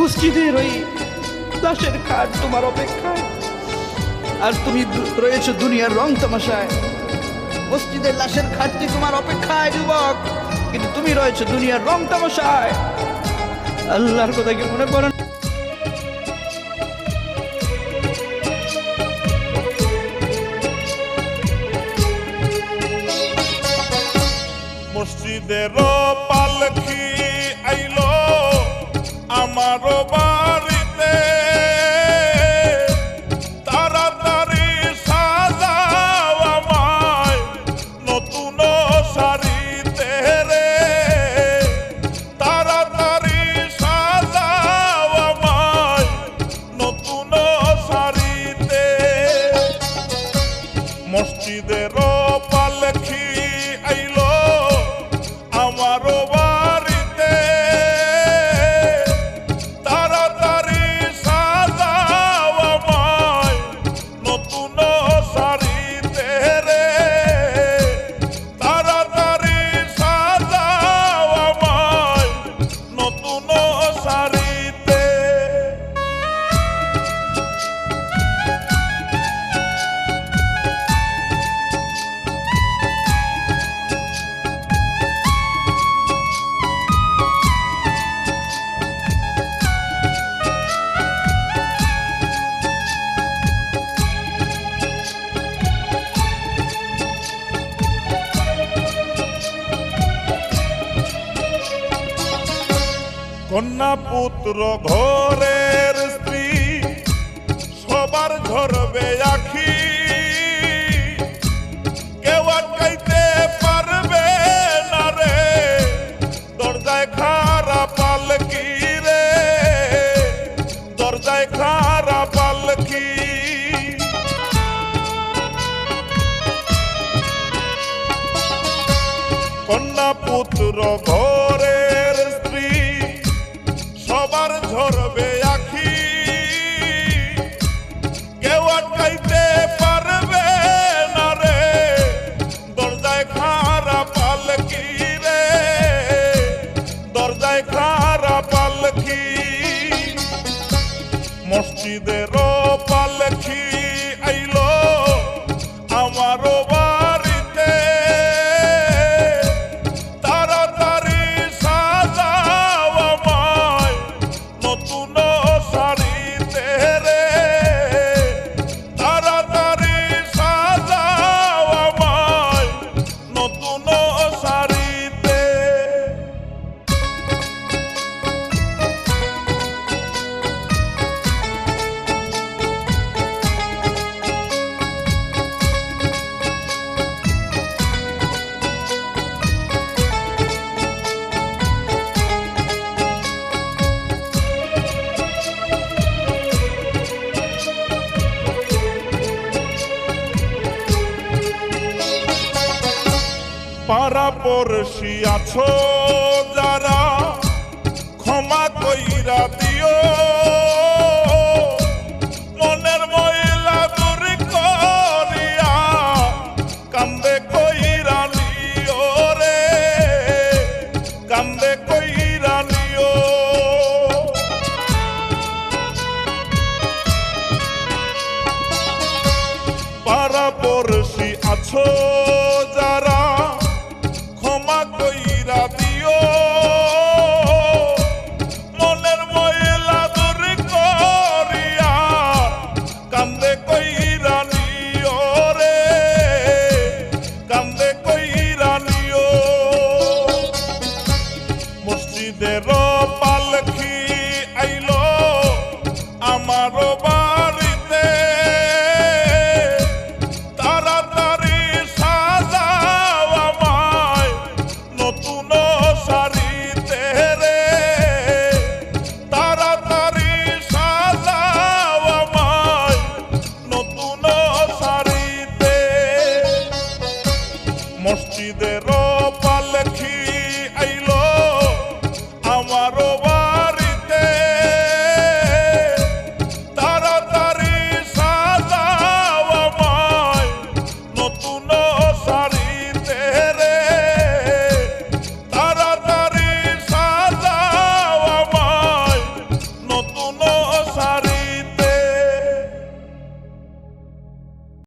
মসজিদের খাট তোমার অপেক্ষায়। আর তুমি দুনিয়ার রং তামাশায়। মসজিদের লাশের তোমার অপেক্ষায়, যুবক। কিন্তু তুমি দুনিয়ার রং তামাশায়। আল্লাহর কথা কি মনে পড়ে না? মসজিদের arroba কন্যা পুত্র ঘরের স্ত্রী, সবার ঝরবে আখি। কেউ আটকাইতে পারবে না রে, দরজায় খারা পালকি রে। দরজায় খারা পালকি। কন্যা পুত্র ঘরের মসজিদের পালখি আইলো আমারও পাড়া পড়শি আছো যারা, ক্ষমা কইরা দিও। মনের ময়লা দূর করিয়া কান্দে কইরা নিও রে, কান্দে কইরা নিও। পাড়া পড়শি আছো মসজিদের পালখি